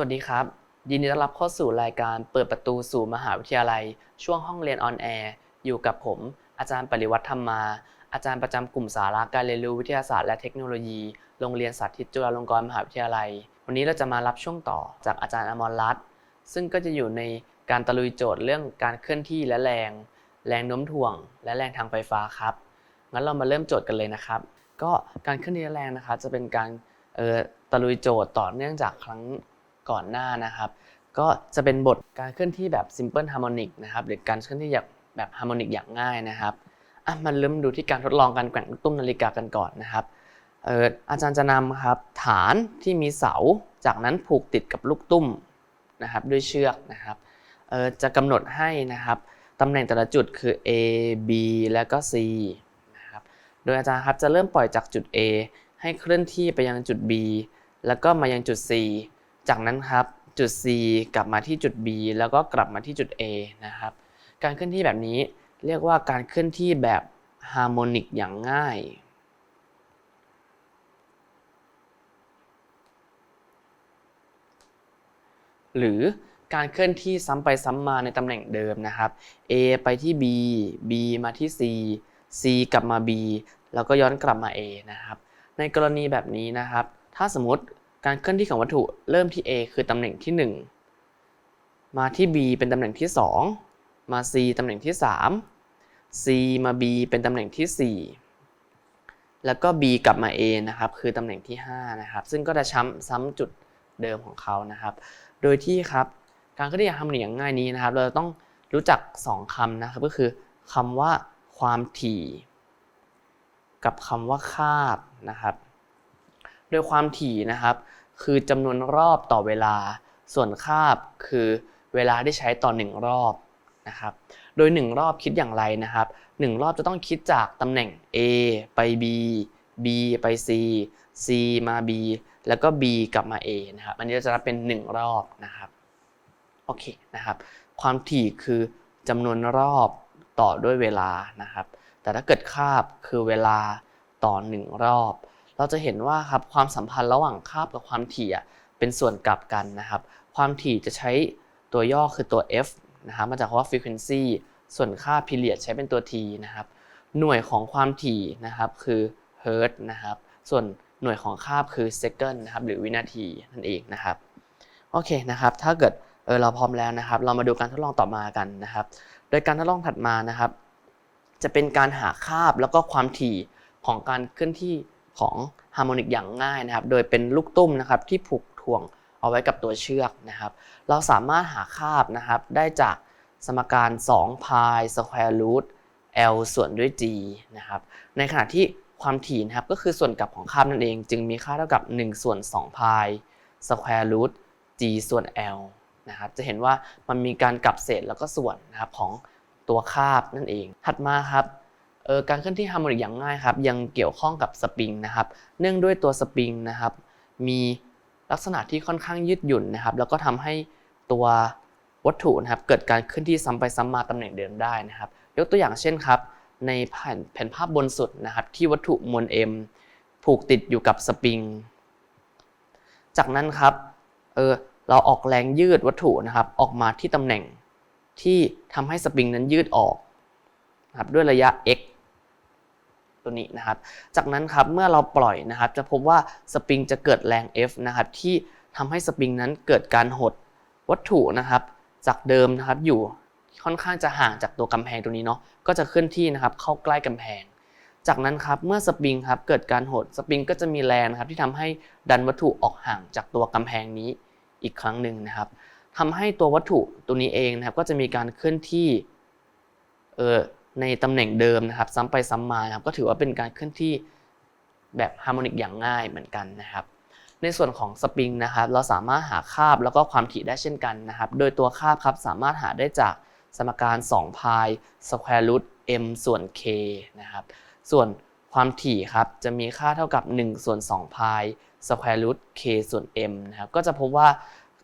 วัสดีครับ ยินดีต้อนรับเข้าสู่รายการเปิดประตูสู่มหาวิทยาลัย ช่วงห้องเรียนออนแอร์อยู่กับผม อาจารย์ปริวัติธรรมมาอาจารย์ประจำกลุ่มสาระการเรียนรู้วิทยาศาสตร์และเทคโนโลยี โรงเรียนสาธิตจุฬาลงกรณ์มหาวิทยาลัย วันนี้เราจะมารับช่วงต่อจากอาจารย์อมรรัตน์ซึ่งก็จะอยู่ในการตะลุยโจทย์เรื่องการเคลื่อนที่และแรง แรงโน้มถ่วง และแรงทางไฟฟ้าครับงั้นเรามาเริ่มโจทย์กันเลยนะครับ ก็การเคลื่อนที่และแรงนะครับจะเป็นการตะลุยโจทย์ต่อเนื่องจากครั้ง ก่อนหน้านะครับ ก็จะเป็นบทการเคลื่อนที่แบบ simple harmonic นะครับหรือการเคลื่อนที่แบบแบบ harmonic อย่างง่ายนะครับอะมาเริ่มดูที่การทดลองการแกว่งลูกตุ้มนาฬิกากันก่อนนะครับเอ่ออาจารย์จะนำครับฐานที่มีเสา จากนั้นผูกติดกับลูกตุ้มนะครับด้วยเชือกนะครับเอ่อจะกำหนดให้นะครับตำแหน่งแต่ละจุดคือ A B แล้วก็ C นะครับโดยอาจารย์ครับจะเริ่มปล่อยจากจุด A ให้เคลื่อนที่ไปยังจุด B แล้วก็มายังจุด C จากนั้นครับจุด C กลับมาที่จุด B แล้วก็กลับมาที่จุด A นะครับ การเคลื่อนที่แบบนี้เรียกว่าการเคลื่อนที่แบบฮาร์โมนิกอย่างง่าย หรือการเคลื่อนที่ซ้ำไปซ้ำมาในตำแหน่งเดิมนะครับ A ไปที่ B B มาที่ C C กลับมา B แล้วก็ย้อนกลับมา A นะครับ ในกรณีแบบนี้นะครับ ถ้าสมมติ การเคลื่อนที่ของวัตถุเริ่มที่ A คือตำแหน่งที่ 1 มาที่ B เป็นตำแหน่งที่ 2 มา C ตำแหน่งที่ 3 C มา B เป็นตำแหน่งที่ 4 แล้วก็ B กลับมา A นะครับคือตำแหน่งที่ 5 นะครับ ซึ่งก็จะช้ำซ้ำจุดเดิมของเขานะครับ โดยที่ครับการเคลื่อนที่อย่างฮาร์โมนิกอย่างง่ายนี้นะครับ เราต้องรู้จัก 2คำนะครับก็คือคำว่าความถี่ กับคำว่าคาบนะครับ โดยความถี่นะครับ คือจำนวนรอบต่อเวลา ส่วนคาบคือเวลาที่ใช้ต่อ 1 รอบนะครับ โดย 1 รอบคิดอย่างไรนะครับ 1 รอบจะต้องคิดจากตำแหน่ง A ไป B B ไป C C มา B แล้วก็ B กลับมา A นะครับ อันนี้เราจะนับเป็น 1 รอบนะครับ โอเคนะครับ ความถี่คือจำนวนรอบต่อด้วยเวลานะครับ แต่ถ้าเกิดคาบคือเวลาต่อ 1 รอบ เราจะเห็นว่าครับความสัมพันธ์ระหว่างคาบกับความถี่เป็นส่วนกลับกันนะครับ ความถี่จะใช้ตัวย่อคือตัว f นะครับมาจากคำว่า frequency ส่วนค่า period ใช้เป็นตัว t นะครับ หน่วยของความถี่นะครับคือ hertz นะครับ ส่วนหน่วยของคาบคือ second นะครับหรือวินาทีนั่นเองนะครับ โอเคนะครับ ถ้าเกิดเออเราพร้อมแล้วนะครับ เรามาดูการทดลองต่อมากันนะครับ โดยการทดลองถัดมานะครับ จะเป็นการหาคาบแล้วก็ความถี่ของการเคลื่อนที่ ของฮาร์โมนิกอย่างง่ายนะครับ โดยเป็นลูกตุ้มนะครับที่ผูกถ่วงเอาไว้กับตัวเชือกนะครับ เราสามารถหาคาบนะครับได้จากสมการ2 pi square root l ส่วนด้วย g นะครับ ในขณะที่ความถี่นะครับก็คือส่วนกลับของคาบนั่นเอง จึงมีค่าเท่ากับ 1 ส่วน2 pi square root g ส่วน l นะครับจะเห็นว่ามันมีการกลับเศษแล้วก็ส่วนนะครับของตัวคาบนั่นเอง ถัดมาครับ เออการเคลื่อนที่ฮาร์โมนิกอย่างง่ายครับยังเกี่ยวข้องกับสปริงนะครับเนื่องด้วยตัวสปริงนะครับมีลักษณะที่ค่อนข้างยืดหยุ่นนะครับแล้วก็ทำให้ตัววัตถุนะครับเกิดการเคลื่อนที่ซ้ำไปซ้ำมาตำแหน่งเดิมได้นะครับยกตัวอย่างเช่นครับในแผ่นแผ่นภาพบนสุดนะครับที่วัตถุมวล m ผูกติดอยู่กับสปริง จากนั้นครับเออเราออกแรงยืดวัตถุนะครับออกมาที่ตำแหน่งที่ทำให้สปริงนั้นยืดออกนะครับด้วยระยะ x ตัวนี้นะครับ จากนั้นครับเมื่อเราปล่อยนะครับจะพบว่าสปริงจะเกิดแรง F นะครับที่ทำให้สปริงนั้นเกิดการหดวัตถุนะครับ จากเดิมนะครับอยู่ค่อนข้างจะห่างจากตัวกำแพงตัวนี้เนาะก็จะเคลื่อนที่นะครับเข้าใกล้กำแพง จากนั้นครับเมื่อสปริงครับเกิดการหดสปริงก็จะมีแรงนะครับที่ทำให้ดันวัตถุออกห่างจากตัวกำแพงนี้อีกครั้งหนึ่งนะครับทำให้ตัววัตถุตัวนี้เองนะครับก็จะมีการเคลื่อนที่เออ ในตำแหน่งเดิมนะครับซ้ำไปซ้ำมาครับก็ถือว่าเป็นการเคลื่อนที่แบบฮาร์โมนิกอย่างง่ายเหมือนกันนะครับ ในส่วนของสปริงนะครับ เราสามารถหาคาบแล้วก็ความถี่ได้เช่นกันนะครับ โดยตัวคาบครับสามารถหาได้จากสมการ2 pi square root m ส่วน k นะครับ ส่วนความถี่ครับจะมีค่าเท่ากับ1ส่วน2 pi square root k ส่วน m นะครับ ก็จะพบว่า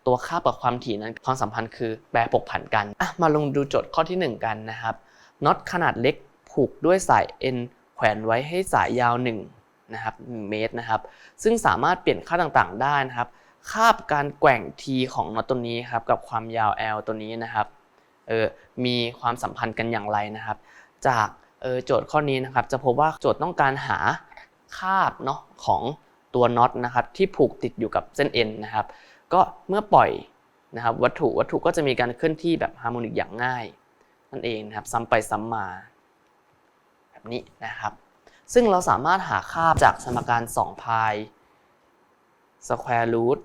ตัวค่ากับความถี่นั้นความสัมพันธ์คือแปรผกผันกัน มาลงดูโจทย์ข้อที่ 1 กันนะครับ น็อตขนาดเล็กผูกด้วยสาย N แขวนไว้ให้สายยาว1นะครับ1เมตรนะครับ ซึ่งสามารถเปลี่ยนค่าต่างๆได้นะครับ คาบการแกว่ง t ของน็อตตัวนี้ครับกับความยาว l ตัวนี้นะครับเออมีความสัมพันธ์กันอย่างไรนะครับ จากเออโจทย์ข้อนี้นะครับ จะพบว่าโจทย์ต้องการหาคาบเนาะของตัวน็อตนะครับที่ผูกติดอยู่กับเส้นเอ็นนะครับ ก็เมื่อปล่อยนะครับวัตถุวัตถุก็จะมีการเคลื่อนที่แบบฮาร์โมนิกอย่างง่าย นั่นเองนะครับซ้ำไปซ้ำมา แบบนี้นะครับ ซึ่งเราสามารถหาค่าจากสมการ2พาย square root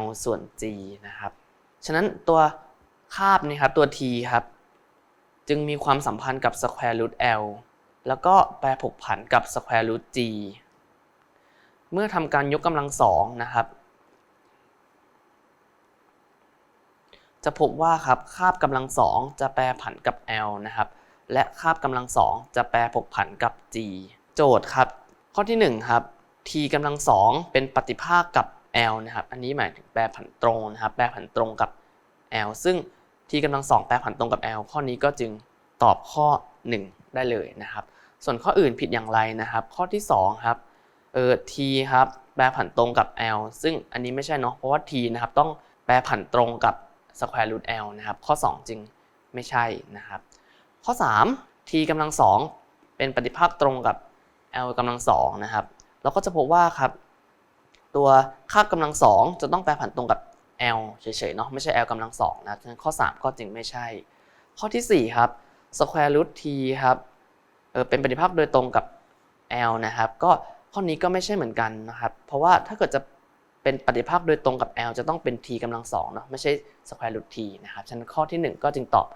l ส่วน g นะครับ ฉะนั้นตัวคาบนี่ครับตัว t ครับ จึงมีความสัมพันธ์กับ square root l แล้วก็แปรผกผันกับ square root g เมื่อทำการยกกำลังสองนะครับ จะพบว่าครับคาบกำลังสองจะแปรผันกับ l นะครับ และคาบกำลังสองจะแปรผกผันกับ g โจทย์ครับ ข้อที่1ครับ t กำลังสองเป็นปฏิภาคกับ l นะครับ อันนี้หมายถึงแปรผันตรงนะครับ แปรผันตรงกับ l ซึ่ง t กำลังสองแปรผันตรงกับ l ข้อนี้ก็จึงตอบข้อ 1 ได้เลยนะครับ ส่วนข้ออื่นผิดอย่างไรนะครับ ข้อที่2ครับ เออ t ครับ แปรผันตรงกับ l ซึ่งอันนี้ไม่ใช่เนาะ เพราะว่า t นะครับต้องแปรผันตรงกับ square root l นะครับ ข้อ 2 จึงไม่ใช่นะครับ ข้อ 3 t กำลังสองเป็นปฏิภาคตรงกับ l กำลังสองนะครับ เราก็จะพบว่าครับ ตัวค่ากำลังสองจะต้องแปรผันตรงกับ l เฉยๆเนาะไม่ใช่ l กำลังสองนะฉะนั้นข้อ 3 ก็จึงไม่ใช่ ข้อทีสี่4 ครับ square root t ครับเออเป็นปฏิภาคโดยตรงกับ l นะครับ ก็ข้อนี้ก็ไม่ใช่เหมือนกันนะครับ เพราะว่าถ้าเกิดจะ เป็นปฏิภาคโดยตรงกับ l จะต้องเป็น t กำลังสองเนาะไม่ใช่ square root t นะครับฉะนั้นข้อที่ 1 ก็จึงตอบ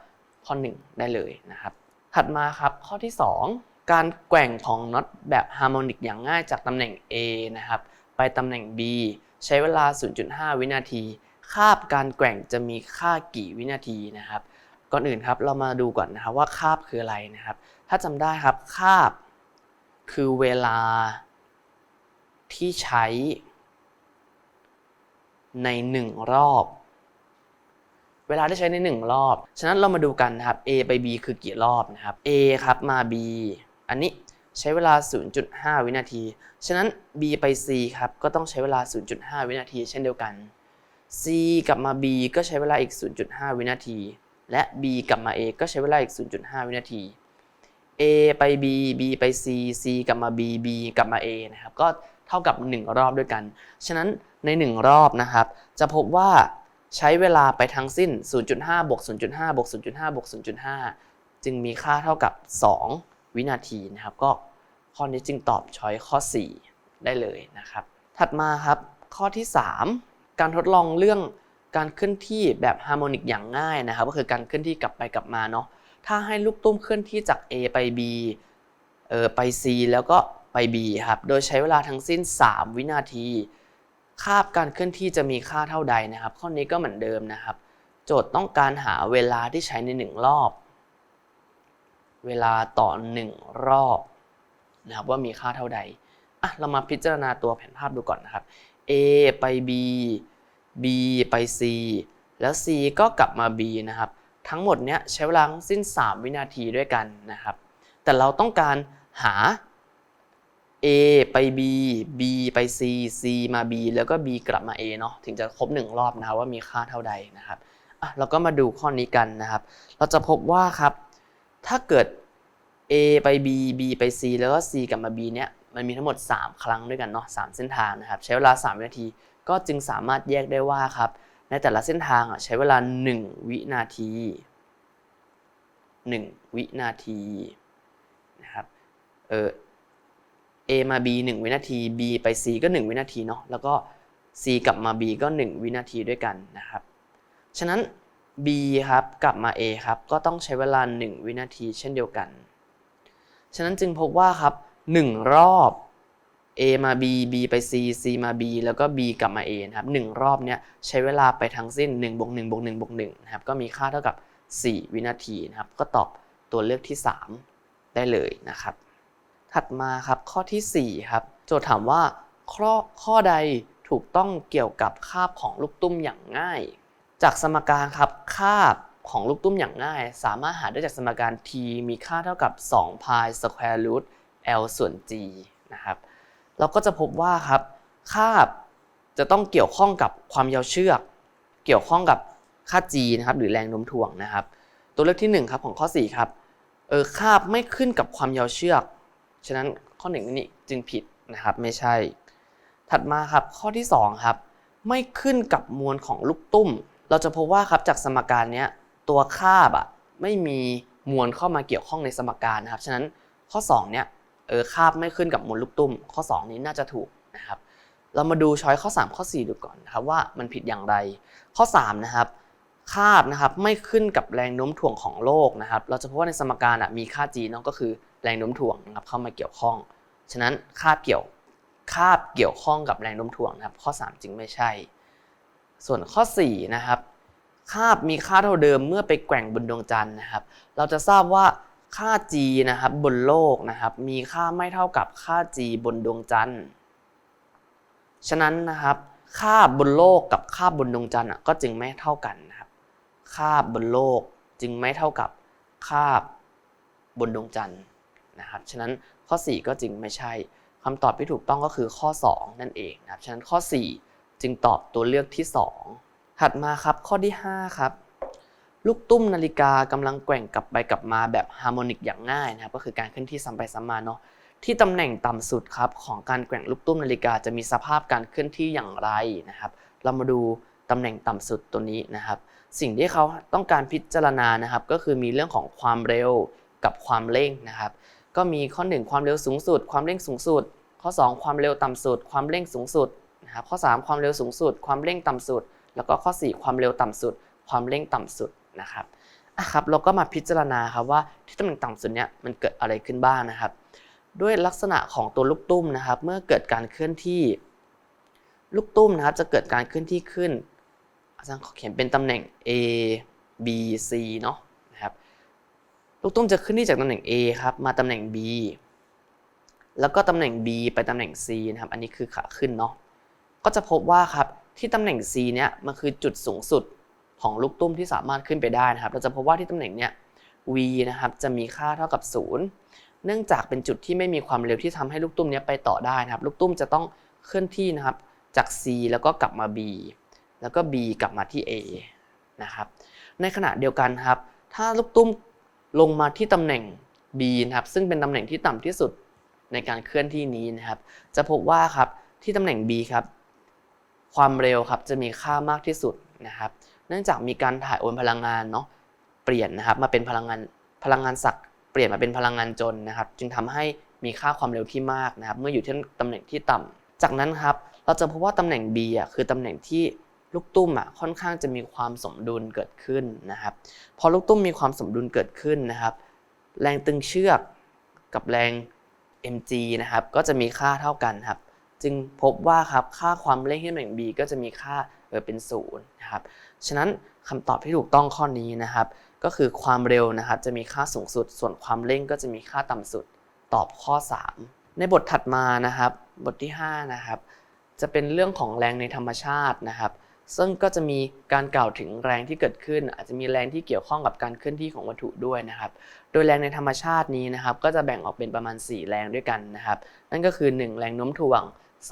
ข้อ 1 ได้เลยนะครับ ถัดมาครับข้อที่ 2 การแกว่งของน็อตแบบฮาร์โมนิกอย่างง่ายจากตำแหน่ง A นะครับไปตำแหน่ง B ใช้เวลา 0.5 วินาที คาบการแกว่งจะมีค่ากี่วินาทีนะครับ ก่อนอื่นครับเรามาดูก่อนนะครับว่าคาบคืออะไรนะครับ ถ้าจำได้ครับคาบคือเวลาที่ใช้ ใน 1 รอบ เวลาที่ใช้ใน 1 รอบ ฉะนั้นเรามาดูกันนะครับ A ไป B คือกี่รอบนะครับ A ครับมา B อันนี้ใช้เวลา 0.5 วินาที ฉะนั้น B ไป C ครับก็ต้องใช้เวลา 0.5 วินาที เช่นเดียวกัน C กลับมา B ก็ใช้เวลาอีก 0.5 วินาที และ B กลับมา A ก็ใช้เวลาอีก 0.5 วินาที A ไป B B ไป C C กลับมา B B กลับมา A นะครับ ก็เท่ากับ 1 รอบด้วยกัน ฉะนั้น ใน 1 รอบนะครับ จะพบว่าใช้เวลาไปทั้งสิ้น 0.5บวก0.5บวก0.5บวก0.5 จึงมีค่าเท่ากับ 2 วินาทีนะครับ ก็ข้อนี้จึงตอบช้อยข้อ 4 ได้เลยนะครับ ถัดมาครับ ข้อที่ 3 การทดลองเรื่องการเคลื่อนที่แบบฮาร์โมนิกอย่างง่ายนะครับ ก็คือการเคลื่อนที่กลับไปกลับมาเนาะ ถ้าให้ลูกตุ้มเคลื่อนที่จาก A ไป B เออไป C แล้วก็ไป B ครับ โดยใช้เวลาทั้งสิ้น 3 วินาที คาบการเคลื่อนที่จะมีค่าเท่าใดนะครับ ข้อนี้ก็เหมือนเดิมนะครับ โจทย์ต้องการหาเวลาที่ใช้ใน 1 รอบ เวลาต่อ 1 รอบนะครับว่ามีค่าเท่าใดอะเรามาพิจารณาตัวแผนภาพดูก่อนนะครับ A ไป B B ไป C แล้ว C ก็กลับมา B นะครับ ทั้งหมดเนี้ยใช้เวลาสิ้น 3 วินาทีด้วยกันนะครับ แต่เราต้องการหา A ไป B B ไป C C มา B แล้วก็ B กลับมา A เนาะถึงจะครบ 1 รอบนะครับว่ามีค่าเท่าใดนะครับอะเราก็มาดูข้อนี้กันนะครับ เราจะพบว่าครับ ถ้าเกิด A ไป B B ไป C แล้วก็ C กลับมา B เนี้ยมันมีทั้งหมด 3 ครั้งด้วยกันเนาะ3เส้นทางนะครับ ใช้เวลา 3 วินาที ก็จึงสามารถแยกได้ว่าครับ ในแต่ละเส้นทางอะใช้เวลา 1 วินาที 1 วินาทีนะครับเออ A มา B 1 วินาที B ไป C ก็ 1 วินาทีเนาะแล้วก็ C กลับมา B ก็ 1 วินาทีด้วยกันนะครับ ฉะนั้น B ครับกลับมา A ครับก็ต้องใช้เวลา 1 วินาทีเช่นเดียวกัน ฉะนั้นจึงพบว่าครับ 1 รอบ A มา B B ไป C C มา B แล้วก็ B กลับมา A นะครับ1รอบเนี้ยใช้เวลาไปทั้งสิ้น1บวก1บวก1บวก1นะครับก็มีค่าเท่ากับ 4 วินาทีนะครับ ก็ตอบตัวเลือกที่ 3 ได้เลยนะครับ ถัดมาครับข้อทีสี่4ครับโจทย์ถามว่าข้อข้อใดถูกต้องเกี่ยวกับคาบของลูกตุ้มอย่างง่าย จากสมการครับคาบของลูกตุ้มอย่างง่าย สามารถหาได้จากสมการ t มีค่าเท่ากับ2 pi square root l ส่วน g นะครับเราก็จะพบว่าครับคาบจะต้องเกี่ยวข้องกับความยาวเชือก เกี่ยวข้องกับค่า g นะครับหรือแรงโน้มถ่วงนะครับ ตัวเลือกที่1ครับของข้อ4ครับเออคาบไม่ขึ้นกับความยาวเชือก ฉะนั้นข้อหนึ่งนี้จึงผิดนะครับไม่ใช่ ถัดมาครับข้อที่2ครับไม่ขึ้นกับมวลของลูกตุ้ม เราจะพบว่าครับจากสมการเนี้ยตัวคาบอะไม่มีมวลเข้ามาเกี่ยวข้องในสมการนะครับ ฉะนั้นข้อ2เนี้ยเออคาบไม่ขึ้นกับมวลลูกตุ้ม ข้อ 2 นี้น่าจะถูกนะครับ เรามาดูช้อยข้อ 3 ข้อ 4 ดูก่อนนะครับว่ามันผิดอย่างไร ข้อ3นะครับคาบนะครับไม่ขึ้นกับแรงโน้มถ่วงของโลกนะครับ เราจะพบว่าในสมการอะมีค่า g เนาะก็คือ แรงโน้มถ่วงนะครับเข้ามาเกี่ยวข้อง ฉะนั้นคาบเกี่ยวคาบเกี่ยวข้องกับแรงโน้มถ่วงนะครับ ข้อ 3 จึงไม่ใช่ ส่วนข้อ4นะครับคาบมีค่าเท่าเดิมเมื่อไปแกว่งบนดวงจันทร์นะครับ เราจะทราบว่าค่า g นะครับบนโลกนะครับ มีค่าไม่เท่ากับค่า g บนดวงจันทร์ ฉะนั้นนะครับค่าบนโลกกับค่าบนดวงจันทร์ก็จึงไม่เท่ากันนะครับ ค่าบนโลกจึงไม่เท่ากับค่าบนดวงจันทร์ นะครับ ฉะนั้นข้อ 4 ก็จึงไม่ใช่คำตอบที่ถูกต้องก็คือข้อ 2 นั่นเองนะครับ ฉะนั้นข้อ 4 จึงตอบตัวเลือกที่ 2 ถัดมาครับข้อที่ 5 ครับ ลูกตุ้มนาฬิกากำลังแกว่งกลับไปกลับมาแบบฮาร์โมนิกอย่างง่ายนะครับ ก็คือการเคลื่อนที่ซ้ำไปซ้ำมาเนาะ ที่ตำแหน่งต่ำสุดครับของการแกว่งลูกตุ้มนาฬิกาจะมีสภาพการเคลื่อนที่อย่างไรนะครับ เรามาดูตำแหน่งต่ำสุดตัวนี้นะครับ สิ่งที่เขาต้องการพิจารณานะครับ ก็คือมีเรื่องของความเร็วกับความเร่งนะครับ ก็มีข้อ 1 ความเร็วสูงสุด ความเร่งสูงสุด ข้อ 2 ความเร็วต่ำสุด ความเร่งสูงสุดนะครับข้อ 3 ความเร็วสูงสุด ความเร่งต่ำสุด แล้วก็ข้อ 4 ความเร็วต่ำสุด ความเร่งต่ำสุดนะครับอะครับเราก็มาพิจารณาครับว่าที่ตำแหน่งต่ำสุดเนี้ยมันเกิดอะไรขึ้นบ้างนะครับ ด้วยลักษณะของตัวลูกตุ้มนะครับ เมื่อเกิดการเคลื่อนที่ ลูกตุ้มนะครับจะเกิดการเคลื่อนที่ขึ้นอาจารย์ขอเขียนเป็นตำแหน่ง A B C เนาะ ลูกตุ้มจะขึ้นที่จากตำแหน่ง A ครับมาตำแหน่ง B แล้วก็ตำแหน่ง B ไปตำแหน่ง C นะครับ อันนี้คือขาขึ้นเนาะก็จะพบว่าครับที่ตำแหน่ง C เนี่ยมันคือจุดสูงสุดของลูกตุ้มที่สามารถขึ้นไปได้นะครับ เราจะพบว่าที่ตำแหน่งเนี้ย V นะครับจะมีค่าเท่ากับ 0 เนื่องจากเป็นจุดที่ไม่มีความเร็วที่ทำให้ลูกตุ้มเนี้ยไปต่อได้นะครับ ลูกตุ้มจะต้องเคลื่อนที่นะครับจาก C แล้วก็กลับมา B แล้วก็ B กลับมาที่ A นะครับ ในขณะเดียวกันครับ ถ้าลูกตุ้ม ลงมาที่ตำแหน่ง B นะครับซึ่งเป็นตำแหน่งที่ต่ำที่สุดในการเคลื่อนที่นี้นะครับ จะพบว่าครับที่ตำแหน่ง B ครับความเร็วครับจะมีค่ามากที่สุดนะครับ เนื่องจากมีการถ่ายโอนพลังงานเนาะเปลี่ยนนะครับมาเป็นพลังงานพลังงานศักย์เปลี่ยนมาเป็นพลังงานจนนะครับ จึงทำให้มีค่าความเร็วที่มากนะครับ เมื่ออยู่ที่ตำแหน่งที่ต่ำจากนั้นครับเราจะพบว่าตำแหน่ง B อะคือตำแหน่งที่ ลูกตุ้มอะค่อนข้างจะมีความสมดุลเกิดขึ้นนะครับพอลูกตุ้มมีความสมดุลเกิดขึ้นนะครับ แรงตึงเชือกกับแรง mg นะครับก็จะมีค่าเท่ากันครับ จึงพบว่าครับค่าความเร่งที่หน่ง B ก็จะมีค่าเออเป็นศูนย์นะครับฉะนั้นคำตอบที่ถูกต้องข้อนี้นะครับ ก็คือความเร็วนะครับจะมีค่าสูงสุด ส่วนความเร่งก็จะมีค่าต่ำสุดตอบข้อ 3 ในบทถัดมานะครับ บทที่5นะครับจะเป็นเรื่องของแรงในธรรมชาตินะครับ ซึ่งก็จะมีการกล่าวถึงแรงที่เกิดขึ้น อาจจะมีแรงที่เกี่ยวข้องกับการเคลื่อนที่ของวัตถุด้วยนะครับ โดยแรงในธรรมชาตินี้นะครับ ก็จะแบ่งออกเป็นประมาณ 4 แรงด้วยกันนะครับ นั่นก็คือ 1 แรงโน้มถ่วง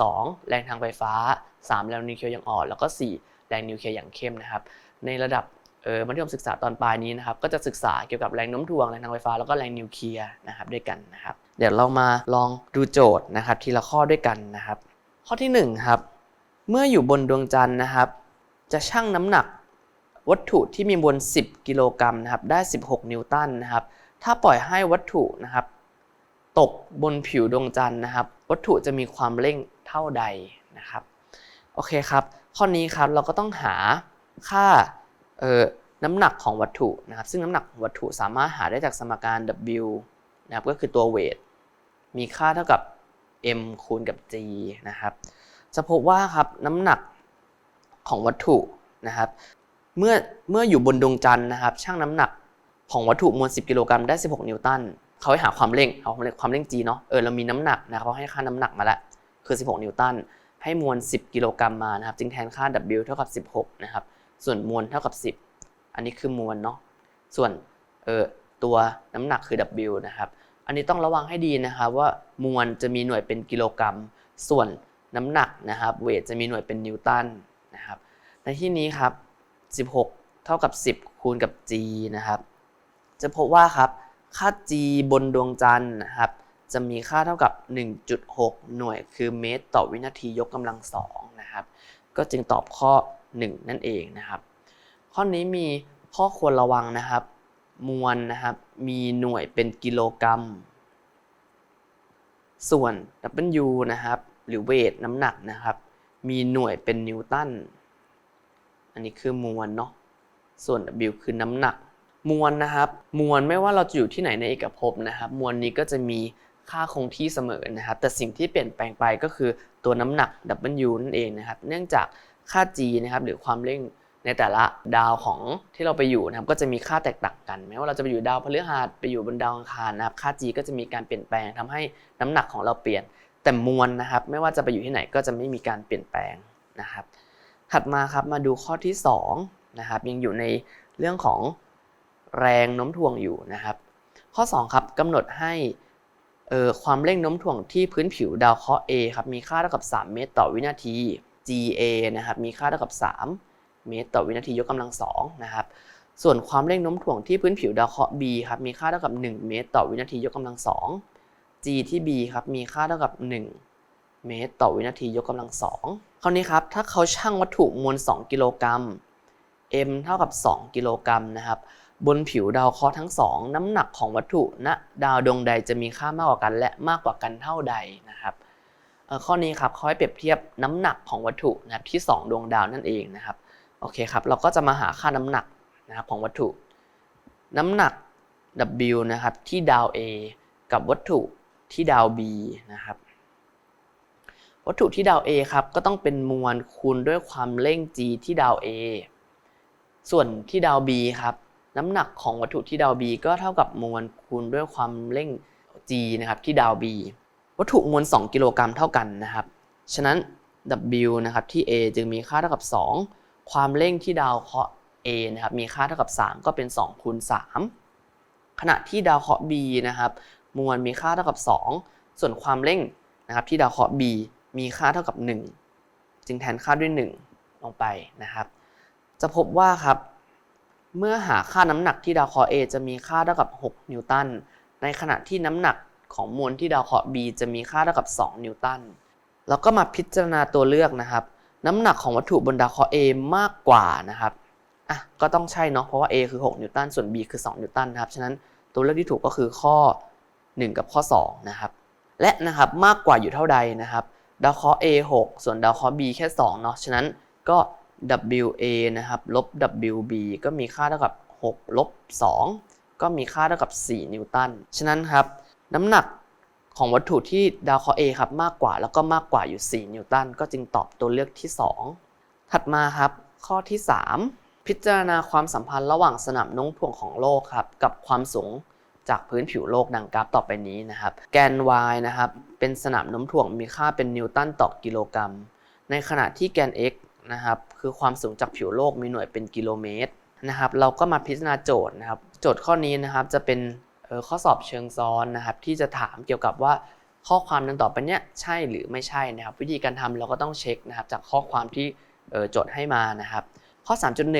2 แรงทางไฟฟ้า 3 แรงนิวเคลียร์อย่างอ่อน แล้วก็ 4 แรงนิวเคลียร์อย่างเข้มนะครับ ในระดับเออมัธยมศึกษาตอนปลายนี้นะครับ ก็จะศึกษาเกี่ยวกับแรงโน้มถ่วงแรงทางไฟฟ้าแล้วก็แรงนิวเคลียร์นะครับด้วยกันนะครับ เดี๋ยวเรามาลองดูโจทย์นะครับ ทีละข้อด้วยกันนะครับ ข้อที่1ครับ เมื่ออยู่บนดวงจันทร์นะครับ จะชั่งน้ำหนักวัตถุที่มีมวล 10 กิโลกรัมนะครับได้ 16 นิวตันนะครับถ้าปล่อยให้วัตถุนะครับ ตกบนผิวดวงจันทร์นะครับ วัตถุจะมีความเร่งเท่าใดนะครับโอเคครับข้อนี้ครับเราก็ต้องหาค่าน้ำหนักของวัตถุนะครับ ซึ่งน้ำหนักของวัตถุสามารถหาได้จากสมการ W นะครับก็คือตัวเวทมีค่าเท่ากับ m คูณกับ g นะครับจะพบว่าครับน้ำหนัก ของวัตถุนะครับ เมื่อเมื่ออยู่บนดวงจันทร์นะครับชั่งน้ำหนักของวัตถุมวล 10 กิโลกรัมได้ 16 นิวตันเขาให้หาความเร่งเอาความเร่งความเร่ง g เนาะเออเรามีน้ำหนักนะเขาให้ค่าน้ำหนักมาแล้วคือ 16 นิวตันให้มวล 10 กิโลกรัมมานะครับ จึงแทนค่า w เท่ากับ 16 นะครับ ส่วนมวลเท่ากับ 10 อันนี้คือมวลเนาะส่วนเออตัวน้ำหนักคือ w นะครับ อันนี้ต้องระวังให้ดีนะครับว่ามวลจะมีหน่วยเป็นกิโลกรัม ส่วนน้ำหนักนะครับเวทจะมีหน่วยเป็นนิวตัน นะครับ ในที่นี้ครับ 16 เท่ากับ 10 คูณกับ g นะครับ จะพบว่าครับ ค่า g บนดวงจันทร์นะครับ จะมีค่าเท่ากับ 1.6 หน่วยคือเมตรต่อวินาทียกกำลังสองนะครับ ก็จึงตอบข้อ 1 นั่นเองนะครับ ข้อนี้มีข้อควรระวังนะครับ มวลนะครับ มีหน่วยเป็นกิโลกรัม ส่วน W นะครับ หรือเวทน้ำหนักนะครับ มีหน่วยเป็นนิวตัน อันนี้คือมวลเนาะ ส่วน W คือน้ำหนัก มวลนะครับ มวลไม่ว่าเราจะอยู่ที่ไหนในเอกภพนะครับ มวลนี้ก็จะมีค่าคงที่เสมอนะครับ แต่สิ่งที่เปลี่ยนแปลงไปก็คือตัวน้ำหนัก W นั่นเองนะครับ เนื่องจากค่า g นะครับหรือความเร่งในแต่ละดาวของที่เราไปอยู่นะครับก็จะมีค่าแตกต่างกันไม่ว่าเราจะไปอยู่ดาวพฤหัสไปอยู่บนดาวอังคารนะครับค่า g ก็จะมีการเปลี่ยนแปลงทำให้น้ำหนักของเราเปลี่ยน แต่มวลนะครับ ไม่ว่าจะไปอยู่ที่ไหนก็จะไม่มีการเปลี่ยนแปลงนะครับ ถัดมาครับมาดูข้อที่2นะครับยังอยู่ในเรื่องของแรงโน้มถ่วงอยู่นะครับ ข้อ2ครับกำหนดให้เอ่อความเร่งโน้มถ่วงที่พื้นผิวดาวเคราะห์ A ครับมีค่าเท่ากับ 3 เมตรต่อวินาที GA นะครับมีค่าเท่ากับ 3 เมตรต่อวินาทียกกำลังสองนะครับส่วนความเร่งโน้มถ่วงที่พื้นผิวดาวเคราะห์ B ครับมีค่าเท่ากับ 1 เมตรต่อวินาทียกกำลังสอง G ที่ B ครับมีค่าเท่ากับ 1 เมตร ต่อวินาทียกกำลังสองคราวนี้ครับถ้าเขาชั่งวัตถุมวล 2 กิโลกรัม m เท่ากับ 2 กิโลกรัมนะครับบนผิวดาวเคราะห์ทั้ง 2 น้ำหนักของวัตถุณะดาวดวงใดจะมีค่ามากกว่ากันและมากกว่ากันเท่าใดนะครับข้อนี้ครับเขาให้เปรียบเทียบน้ำหนักของวัตถุนะครับที่ 2 ดวงดาวนั่นเองนะครับโอเคครับเราก็จะมาหาค่าน้ำหนักนะครับของวัตถุ น้ำหนัก W นะครับที่ดาว A กับวัตถุ ที่ดาว B นะครับ วัตถุที่ดาว A ครับก็ต้องเป็นมวลคูณด้วยความเร่ง g ที่ดาว A ส่วนที่ดาว B ครับน้ำหนักของวัตถุที่ดาว B ก็เท่ากับมวลคูณด้วยความเร่ง g นะครับที่ดาว B วัตถุมวล 2 กิโลกรัมเท่ากันนะครับ ฉะนั้น W นะครับที่ A จึงมีค่าเท่ากับ 2 ความเร่งที่ดาวเคราะห์ A นะครับมีค่าเท่ากับ 3 ก็เป็น2คูณ3ขณะที่ดาวเคราะห์ B นะครับ มวลมีค่าเท่ากับ 2 ส่วนความเร่งนะครับที่ดาวเคราะห์ B มีค่าเท่ากับ 1 จึงแทนค่าด้วย 1 ลงไปนะครับ จะพบว่าครับเมื่อหาค่าน้ำหนักที่ดาวเคราะห์ A จะมีค่าเท่ากับ 6 นิวตัน ในขณะที่น้ำหนักของมวลที่ดาวเคราะห์ B จะมีค่าเท่ากับ 2 นิวตัน แล้วก็มาพิจารณาตัวเลือกนะครับ น้ำหนักของวัตถุบนดาวเคราะห์ A มากกว่านะครับอะก็ต้องใช่เนาะ เพราะว่า A คือ 6 นิวตัน ส่วน B คือ 2 นิวตันนะครับ ฉะนั้นตัวเลือกที่ถูกก็คือข้อ 1 กับข้อ2นะครับและนะครับมากกว่าอยู่เท่าใดนะครับดาวเคราะห์ A 6 ส่วนดาวเคราะห์ B แค่2เนาะฉะนั้นก็ WA นะครับลบ WB ก็มีค่าเท่ากับ6ลบ2ก็มีค่าเท่ากับ 4 นิวตันฉะนั้นครับน้ำหนักของวัตถุที่ดาวเคราะห์ A ครับมากกว่าแล้วก็มากกว่าอยู่ 4 นิวตันก็จึงตอบตัวเลือกที่ 2 ถัดมาครับข้อที่ 3 พิจารณาความสัมพันธ์ระหว่างสนามโน้มถ่วงของโลกครับกับความสูง จากพื้นผิวโลกดังกราฟต่อไปนี้นะครับ แกน y นะครับ เป็นสนามโน้มถ่วงมีค่าเป็นนิวตันต่อกิโลกรัม ในขณะที่แกน x นะครับ คือความสูงจากผิวโลกมีหน่วยเป็นกิโลเมตรนะครับ เราก็มาพิจารณาโจทย์นะครับ โจทย์ข้อนี้นะครับจะเป็นข้อสอบเชิงซ้อนนะครับ ที่จะถามเกี่ยวกับว่าข้อความดังต่อไปเนี้ยใช่หรือไม่ใช่นะครับ วิธีการทำเราก็ต้องเช็คนะครับ จากข้อความที่โจทย์ให้มานะครับ ข้อ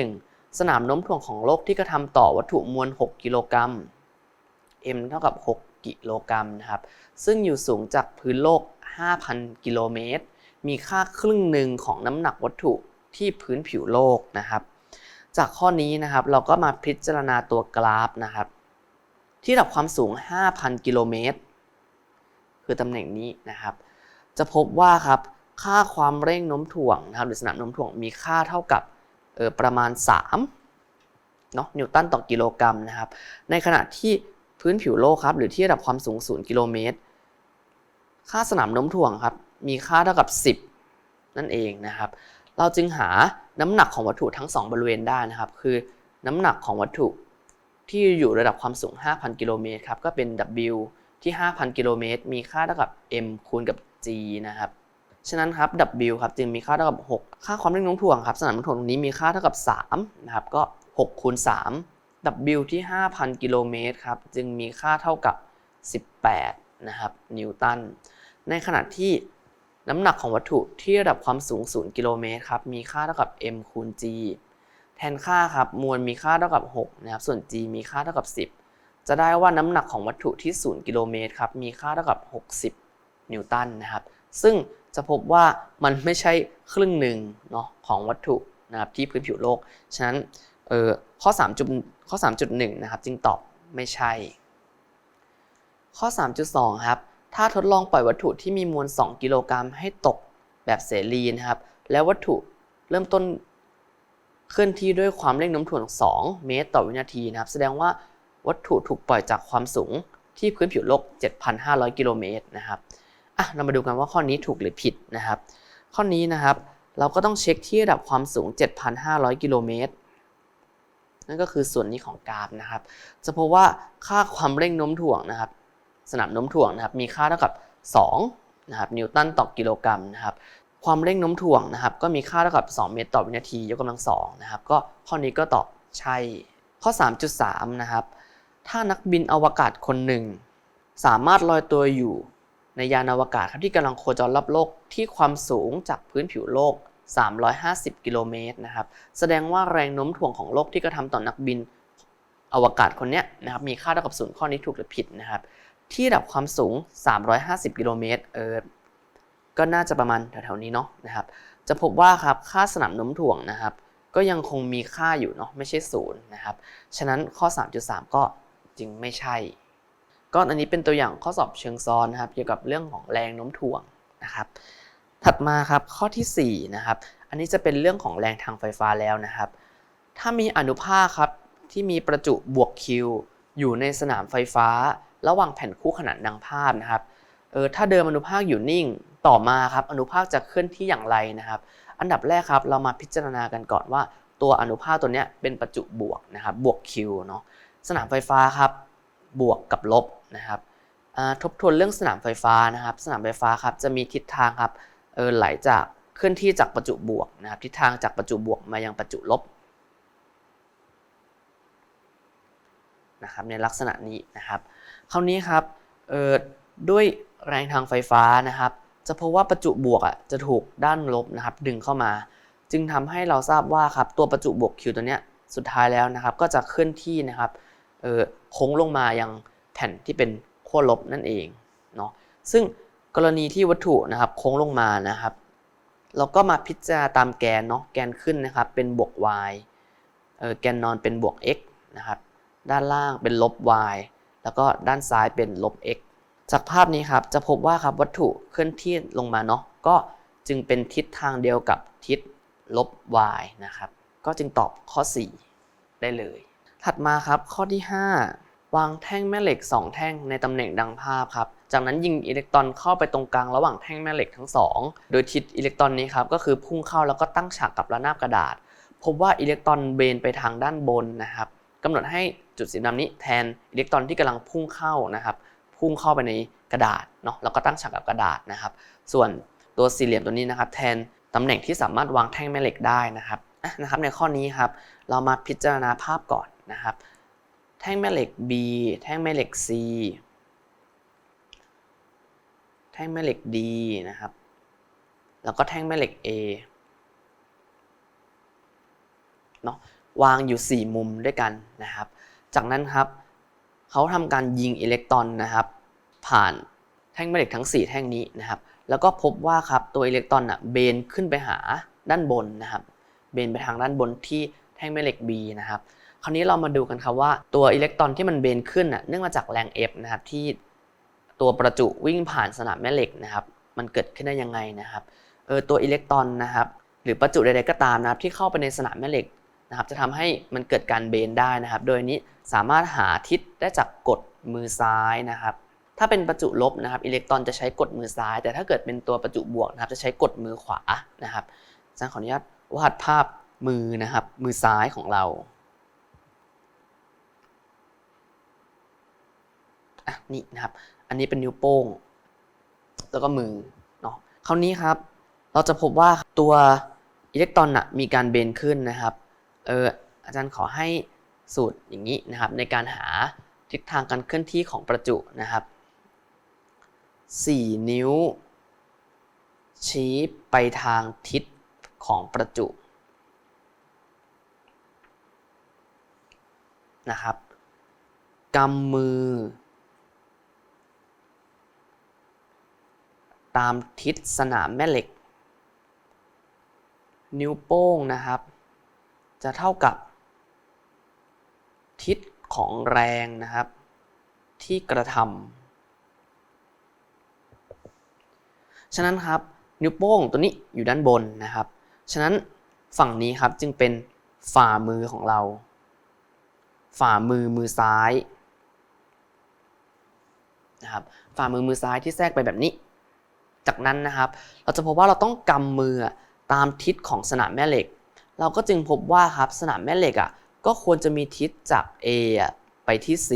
3.1 สนามโน้มถ่วงของโลกที่กระทำต่อวัตถุมวล 6 กิโลกรัม m เท่ากับ 6 กิโลกรัมนะครับ ซึ่งอยู่สูงจากพื้นโลก 5,000 กิโลเมตร มีค่าครึ่งหนึ่งของน้ำหนักวัตถุที่พื้นผิวโลกนะครับ จากข้อนี้นะครับเราก็มาพิจารณาตัวกราฟนะครับ ที่ระดับความสูง 5,000 กิโลเมตร คือตำแหน่งนี้นะครับ จะพบว่าครับค่าความเร่งโน้มถ่วงนะครับหรือสนามโน้มถ่วงมีค่าเท่ากับออประมาณ3เนาะนิวตันต่อกิโลกรัมนะครับ ในขณะที่ พื้นผิวโลกครับหรือที่ระดับความสูง 0 กิโลเมตร ค่าสนามโน้มถ่วงครับมีค่าเท่ากับ 10 นั่นเองนะครับ เราจึงหาน้ำหนักของวัตถุทั้ง 2 บริเวณได้นะครับ คือน้ำหนักของวัตถุที่อยู่ระดับความสูง 5,000 กิโลเมตรครับก็เป็น W ที่ 5,000 กิโลเมตร มีค่าเท่ากับ m คูณกับ g นะครับ ฉะนั้นครับ W ครับจึงมีค่าเท่ากับ 6 ค่าความเร่งโน้มถ่วงครับ สนามโน้มถ่วงตรงนี้มีค่าเท่ากับ 3 นะครับ ก็ 6 คูณ 3 W ที่ 5,000 กิโลเมตรครับ จึงมีค่าเท่ากับ 18 นะครับ นิวตัน ในขณะที่น้ำหนักของวัตถุที่ระดับความสูง 0 กิโลเมตรครับ มีค่าเท่ากับ m คูณ g แทนค่าครับ มวลมีค่าเท่ากับ 6 นะครับ ส่วน g มีค่าเท่ากับ 10 จะได้ว่าน้ำหนักของวัตถุที่ 0 กิโลเมตรครับ มีค่าเท่ากับ 60 นิวตันนะครับ ซึ่งจะพบว่ามันไม่ใช่ครึ่งหนึ่งเนาะของวัตถุนะครับที่พื้นผิวโลก ฉะนั้น เออข้อ3จุดข้อ3.1นะครับจึงตอบไม่ใช่ ข้อ 3.2 ครับ ถ้าทดลองปล่อยวัตถุที่มีมวล 2 กิโลกรัมให้ตกแบบเสรีนะครับ แล้ววัตถุเริ่มต้นเคลื่อนที่ด้วยความเร่งโน้มถ่วง 2 เมตรต่อวินาทีนะครับ แสดงว่าวัตถุถูกปล่อยจากความสูงที่พื้นผิวโลก 7,500 กิโลเมตรนะครับ อะ เรามาดูกันว่าข้อนี้ถูกหรือผิดนะครับ ข้อนี้นะครับ เราก็ต้องเช็คที่ระดับความสูง 7,500 กิโลเมตร นั่นก็คือส่วนนี้ของกราฟนะครับ จะพบว่าค่าความเร่งโน้มถ่วงนะครับ สนามโน้มถ่วงนะครับ มีค่าเท่ากับ2นะครับนิวตันต่อกิโลกรัมนะครับความเร่งโน้มถ่วงนะครับ ก็มีค่าเท่ากับ 2 เมตรต่อวินาทียกกำลังสองนะครับ ก็ข้อนี้ก็ตอบใช่ ข้อ 3.3 นะครับ ถ้านักบินอวกาศคนหนึ่ง สามารถลอยตัวอยู่ในยานอวกาศครับที่กำลังโคจรรอบโลกที่ความสูงจากพื้นผิวโลก 350 กิโลเมตรนะครับ แสดงว่าแรงโน้มถ่วงของโลกที่กระทำต่อนักบินอวกาศคนนี้นะครับมีค่าเท่ากับศูนย์ข้อนี้ถูกหรือผิดนะครับ ที่ระดับความสูง 350 กิโลเมตรเออก็น่าจะประมาณแถวๆนี้เนาะนะครับ จะพบว่าครับค่าสนามโน้มถ่วงนะครับ ก็ยังคงมีค่าอยู่เนาะไม่ใช่ศูนย์นะครับ ฉะนั้นข้อ 3.3 ก็จึงไม่ใช่ ก็อันนี้เป็นตัวอย่างข้อสอบเชิงซ้อนนะครับ เกี่ยวกับเรื่องของแรงโน้มถ่วงนะครับ ถัดมาครับข้อทีสี่4นะครับอันนี้จะเป็นเรื่องของแรงทางไฟฟ้าแล้วนะครับ ถ้ามีอนุภาคครับที่มีประจุบวกคิวอยู่ในสนามไฟฟ้า ระหว่างแผ่นคู่ขนานดังภาพนะครับเออถ้าเดิมอนุภาคอยู่นิ่งต่อมาครับอนุภาคจะเคลื่อนที่อย่างไรนะครับ อันดับแรกครับเรามาพิจารณากันก่อนว่า ตัวอนุภาคตัวเนี้ยเป็นประจุบวกนะครับบวกคิวเนาะสนามไฟฟ้าครับบวกกับลบนะครับทบทวนเรื่องสนามไฟฟ้านะครับ สนามไฟฟ้าครับจะมีทิศทางครับ เออไหลจากเคลื่อนที่จากประจุบวกนะครับทิศทางจากประจุบวกมายังประจุลบนะครับในลักษณะนี้นะครับคราวนี้ครับเออด้วยแรงทางไฟฟ้านะครับ จะพบว่าประจุบวกอะจะถูกด้านลบนะครับดึงเข้ามา จึงทำให้เราทราบว่าครับตัวประจุบวกคิวตัวเนี้ยสุดท้ายแล้วนะครับ ก็จะเคลื่อนที่นะครับเออโค้งลงมายังแผ่นที่เป็นขั้วลบนั่นเองเนาะซึ่ง กรณีที่วัตถุนะครับโค้งลงมานะครับเราก็มาพิจารณาตามแกนเนาะแกนขึ้นนะครับ เป็นบวก y เออแกนนอนเป็นบวก x นะครับ ด้านล่างเป็นลบ y แล้วก็ด้านซ้ายเป็นลบ x จากภาพนี้ครับจะพบว่าครับวัตถุเคลื่อนที่ลงมาเนาะก็จึงเป็นทิศทางเดียวกับทิศลบ y นะครับ ก็จึงตอบข้อ 4 ได้เลย ถัดมาครับข้อที่ 5 วางแท่งแม่เหล็ก 2 แท่งในตำแหน่งดังภาพครับ จากนั้นยิงอิเล็กตรอนเข้าไปตรงกลางระหว่างแท่งแม่เหล็กทั้ง2โดยทิศอิเล็กตรอนนี้ครับก็คือพุ่งเข้าแล้วก็ตั้งฉากกับระนาบกระดาษ พบว่าอิเล็กตรอนเบนไปทางด้านบนนะครับกำหนดให้จุดสีดำนี้แทนอิเล็กตรอนที่กำลังพุ่งเข้านะครับ พุ่งเข้าไปในกระดาษเนาะแล้วก็ตั้งฉากกับกระดาษนะครับ ส่วนตัวสี่เหลี่ยมตัวนี้นะครับ แทนตำแหน่งที่สามารถวางแท่งแม่เหล็กได้นะครับนะครับ ในข้อนี้ครับ เรามาพิจารณาภาพก่อนนะครับ แท่งแม่เหล็ก B แท่งแม่เหล็ก C แท่งแม่เหล็ก D นะครับ แล้วก็แท่งแม่เหล็ก A เนาะวางอยู่ 4 มุมด้วยกันนะครับ จากนั้นครับเขาทำการยิงอิเล็กตรอนนะครับ ผ่านแท่งแม่เหล็กทั้ง 4 แท่งนี้นะครับ แล้วก็พบว่าครับตัวอิเล็กตรอนอะเบนขึ้นไปหาด้านบนนะครับ เบนไปทางด้านบนที่แท่งแม่เหล็ก B นะครับ คราวนี้เรามาดูกันครับว่าตัวอิเล็กตรอนที่มันเบนขึ้นอะเนื่องมาจากแรง F นะครับที่ ตัวประจุวิ่งผ่านสนามแม่เหล็กนะครับมันเกิดขึ้นได้ยังไงนะครับเออตัวอิเล็กตรอนนะครับหรือประจุใดๆก็ตามนะครับที่เข้าไปในสนามแม่เหล็กนะครับจะทำให้มันเกิดการเบนได้นะครับ โดยนี้สามารถหาทิศได้จากกดมือซ้ายนะครับถ้าเป็นประจุลบนะครับอิเล็กตรอนจะใช้กดมือซ้าย แต่ถ้าเกิดเป็นตัวประจุบวกนะครับจะใช้กดมือขวานะครับอาจารย์ขออนุญาตวาดภาพมือนะครับมือซ้ายของเราอะ นี่นะครับ อันนี้เป็นนิ้วโป้ง แล้วก็มือเนาะคราวนี้ครับ เราจะพบว่าตัวอิเล็กตรอนนะมีการเบนขึ้นนะครับเอออาจารย์ขอให้สูตรอย่างนี้นะครับ ในการหาทิศทางการเคลื่อนที่ของประจุนะครับ 4 นิ้ว ชี้ไปทางทิศของประจุนะครับกำมือ ตามทิศสนามแม่เหล็ก นิ้วโป้งนะครับ จะเท่ากับ ทิศของแรงนะครับ ที่กระทำฉะนั้นครับนิ้วโป้งตัวนี้อยู่ด้านบนนะครับ ฉะนั้นฝั่งนี้ครับจึงเป็นฝ่ามือของเรา ฝ่ามือมือซ้ายนะครับฝ่ามือมือซ้ายที่แทรกไปแบบนี้ จากนั้นนะครับ เราจะพบว่าเราต้องกำมือตามทิศของสนามแม่เหล็ก เราก็จึงพบว่าครับสนามแม่เหล็กอะก็ควรจะมีทิศจาก A อะไปที่ C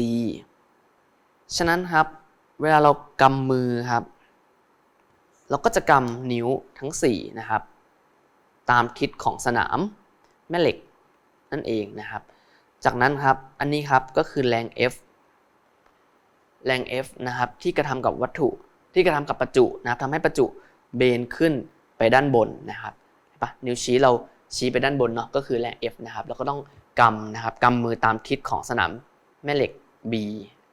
ฉะนั้นครับ เวลาเรากำมือครับ เราก็จะกำนิ้วทั้ง 4 นะครับ ตามทิศของสนามแม่เหล็กนั่นเองนะครับ จากนั้นครับอันนี้ครับก็คือแรง F แรง F นะครับที่กระทำกับวัตถุ ที่กระทำกับประจุนะครับทำให้ประจุเบนขึ้นไปด้านบนนะครับเห็นปะนิ้วชี้เราชี้ไปด้านบนเนาะก็คือแรง F นะครับแล้วก็ต้องกำนะครับกำมือตามทิศของสนามแม่เหล็ก B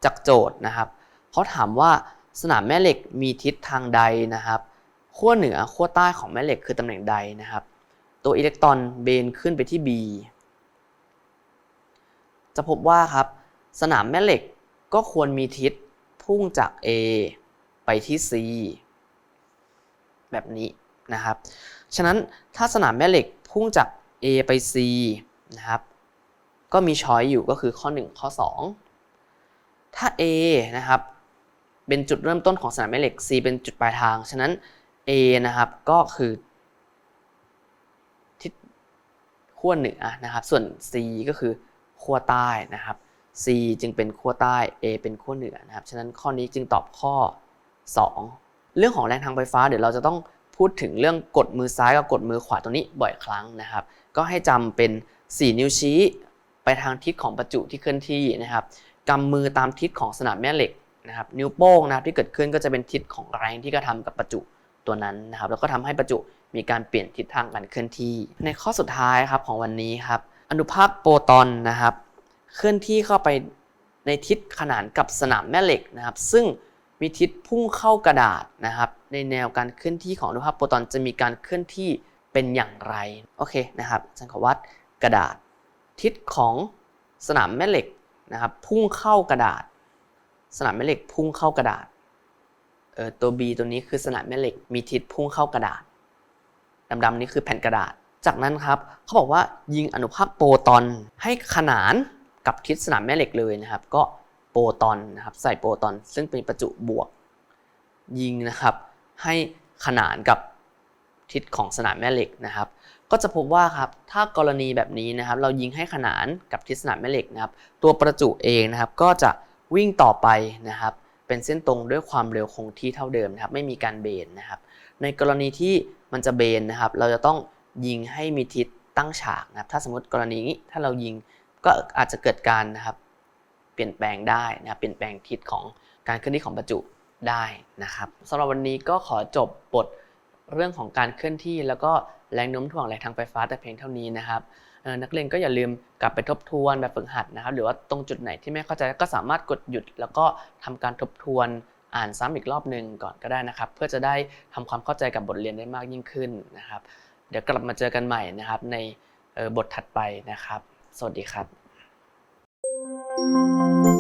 จากโจทย์นะครับเขาถามว่าสนามแม่เหล็กมีทิศทางใดนะครับขั้วเหนือขั้วใต้ของแม่เหล็กคือตำแหน่งใดนะครับ ตัวอิเล็กตรอนเบนขึ้นไปที่ B จะพบว่าครับสนามแม่เหล็กก็ควรมีทิศพุ่งจาก A ไปที่ C แบบนี้นะครับ ฉะนั้นถ้าสนามแม่เหล็กพุ่งจาก A ไป C นะครับ ก็มีช้อยอยู่ก็คือข้อ 1 ข้อ 2 ถ้า A นะครับ เป็นจุดเริ่มต้นของสนามแม่เหล็ก C เป็นจุดปลายทาง ฉะนั้น A นะครับก็คือทิศขั้วเหนือนะครับ ส่วน C ก็คือขั้วใต้นะครับ C จึงเป็นขั้วใต้ A เป็นขั้วเหนือนะครับ ฉะนั้นข้อนี้จึงตอบข้อ 2 เรื่องของแรงทางไฟฟ้าเดี๋ยวเราจะต้องพูดถึงเรื่องกดมือซ้ายกับกดมือขวาตรงนี้บ่อยครั้งนะครับ ก็ให้จำเป็น 4 นิ้วชี้ ไปทางทิศของประจุที่เคลื่อนที่นะครับกำมือตามทิศของสนามแม่เหล็กนะครับ นิ้วโป้งนะครับที่เกิดขึ้นก็จะเป็นทิศของแรงที่กระทำกับประจุตัวนั้นนะครับ แล้วก็ทำให้ประจุมีการเปลี่ยนทิศทางการเคลื่อนที่ ในข้อสุดท้ายครับของวันนี้ครับ อนุภาคโปรตอนนะครับ เคลื่อนที่เข้าไปในทิศขนานกับสนามแม่เหล็กนะครับ ซึ่ง มีทิศพุ่งเข้ากระดาษนะครับ ในแนวการเคลื่อนที่ของอนุภาคโปรตอนจะมีการเคลื่อนที่เป็นอย่างไรโอเคนะครับฉันขวัดกระดาษ ทิศของสนามแม่เหล็กนะครับ พุ่งเข้ากระดาษ สนามแม่เหล็กพุ่งเข้ากระดาษเออตัว B ตัวนี้คือสนามแม่เหล็กมีทิศพุ่งเข้ากระดาษดำๆนี้คือแผ่นกระดาษ จากนั้นครับเขาบอกว่ายิงอนุภาคโปรตอนให้ขนานกับทิศสนามแม่เหล็กเลยนะครับ ก็ โปรตอนนะครับใส่โปรตอน ซึ่งเป็นประจุบวกยิงนะครับให้ขนานกับทิศของสนามแม่เหล็กนะครับ ก็จะพบว่าครับถ้ากรณีแบบนี้นะครับ เรายิงให้ขนานกับทิศสนามแม่เหล็กนะครับ ตัวประจุเองนะครับก็จะวิ่งต่อไปนะครับ เป็นเส้นตรงด้วยความเร็วคงที่เท่าเดิมนะครับ ไม่มีการเบนนะครับ ในกรณีที่มันจะเบนนะครับ เราจะต้องยิงให้มีทิศตั้งฉากนะครับ ถ้าสมมติกรณีนี้ถ้าเรายิงก็อาจจะเกิดการนะครับ เปลี่ยนแปลงได้นะครับเปลี่ยนแปลงทิศของการเคลื่อนที่ของประจุได้นะครับสำหรับวันนี้ก็ขอจบบทเรื่องของการเคลื่อนที่ แล้วก็แรงโน้มถ่วงแรงทางไฟฟ้าแต่เพียงเท่านี้นะครับนักเรียนก็อย่าลืมกลับไปทบทวนแบบฝึกหัดนะครับ หรือว่าตรงจุดไหนที่ไม่เข้าใจก็สามารถกดหยุด แล้วก็ทำการทบทวนอ่านซ้ำอีกรอบหนึ่งก่อนก็ได้นะครับ เพื่อจะได้ทำความเข้าใจกับบทเรียนได้มากยิ่งขึ้นนะครับ เดี๋ยวกลับมาเจอกันใหม่นะครับในบทถัดไปนะครับ สวัสดีครับ Música